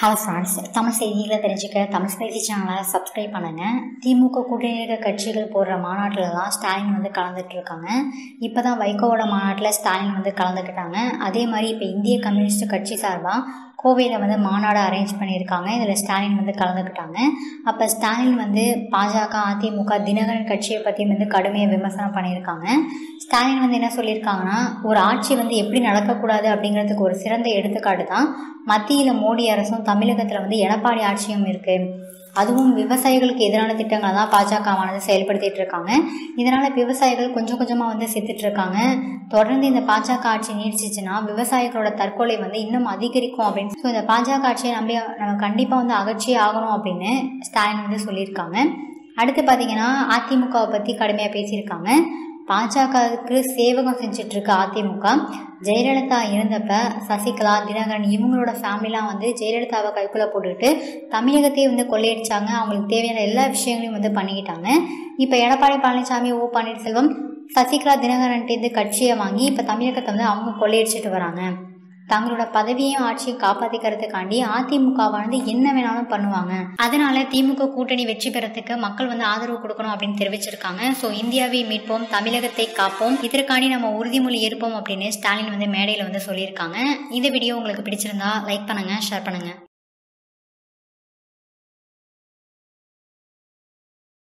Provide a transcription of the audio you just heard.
Hello friends Tamil செய்திகளை தெரிஞ்சுக்க தமிழ் செய்தி சேனலை சப்ஸ்கிரைப் பண்ணுங்கள் திமுக கூட்டணியக கட்சிகள் போடுற மாநாட்டில் தான் ஸ்டாலின் வந்து கலந்துட்டு இருக்காங்க. இப்போ தான் வைகோவோட மாநாட்டில் ஸ்டாலின் வந்து கலந்துக்கிட்டாங்க. அதே மாதிரி இப்போ இந்திய கம்யூனிஸ்ட் கட்சி சார்பாக கோவையில் வந்து மாநாடு அரேஞ்ச் பண்ணியிருக்காங்க. இதில் ஸ்டாலின் வந்து கலந்துக்கிட்டாங்க. அப்போ ஸ்டாலின் வந்து பாஜக அதிமுக தினகரன் கட்சியை பற்றி வந்து கடுமையாக விமர்சனம் பண்ணியிருக்காங்க. ஸ்டாலின் வந்து என்ன சொல்லியிருக்காங்கன்னா ஒரு ஆட்சி வந்து எப்படி நடக்கக்கூடாது அப்படிங்கிறதுக்கு ஒரு சிறந்த எடுத்துக்காட்டு தான் மத்தியில் மோடி அரசும் தமிழகத்தில் வந்து எடப்பாடி ஆட்சியும் இருக்குது அதுவும் விவசாயிகளுக்கு எதிரான திட்டங்களை தான் பாஜகவானது செயல்படுத்திட்டு இருக்காங்க. இதனால் விவசாயிகள் கொஞ்சம் கொஞ்சமாக வந்து செத்துட்டு இருக்காங்க. தொடர்ந்து இந்த பாஜக ஆட்சி நீடிச்சிச்சுன்னா விவசாயிகளோட தற்கொலை வந்து இன்னும் அதிகரிக்கும் அப்படின்னு. ஸோ இந்த பாஜக ஆட்சியை நம்பி நம்ம கண்டிப்பாக வந்து அகற்றியே ஆகணும் அப்படின்னு ஸ்டாலின் வந்து சொல்லியிருக்காங்க. அடுத்து பார்த்தீங்கன்னா அதிமுகவை பற்றி கடுமையாக பேசியிருக்காங்க. பாஜகவுக்கு சேவகம் செஞ்சுட்டு இருக்க அதிமுக ஜெயலலிதா இருந்தப்ப சசிகலா தினகரன் இவங்களோட ஃபேமிலிலாம் வந்து ஜெயலலிதாவை கைக்குள்ளே போட்டுக்கிட்டு தமிழகத்தையே வந்து கொள்ளையடிச்சாங்க. அவங்களுக்கு தேவையான எல்லா விஷயங்களையும் வந்து பண்ணிக்கிட்டாங்க. இப்போ எடப்பாடி பழனிசாமி ஓ பன்னீர்செல்வம் சசிகலா தினகரன்ட்டேருந்து கட்சியை வாங்கி இப்போ தமிழகத்தை வந்து அவங்க கொள்ளையடிச்சிட்டு வராங்க. தங்களோட பதவியையும் ஆட்சியும் காப்பாற்றிக்கிறதுக்காண்டி அதிமுகவானது என்ன வேணாலும் பண்ணுவாங்க. அதனால திமுக கூட்டணி வெற்றி பெறத்துக்கு மக்கள் வந்து ஆதரவு கொடுக்கணும் அப்படின்னு தெரிவிச்சிருக்காங்க. ஸோ இந்தியாவை மீட்போம் தமிழகத்தை காப்போம் இதற்காண்டி நம்ம உறுதிமொழி ஏற்போம் அப்படின்னு ஸ்டாலின் வந்து மேடையில் வந்து சொல்லியிருக்காங்க. இந்த வீடியோ உங்களுக்கு பிடிச்சிருந்தா லைக் பண்ணுங்க ஷேர் பண்ணுங்க.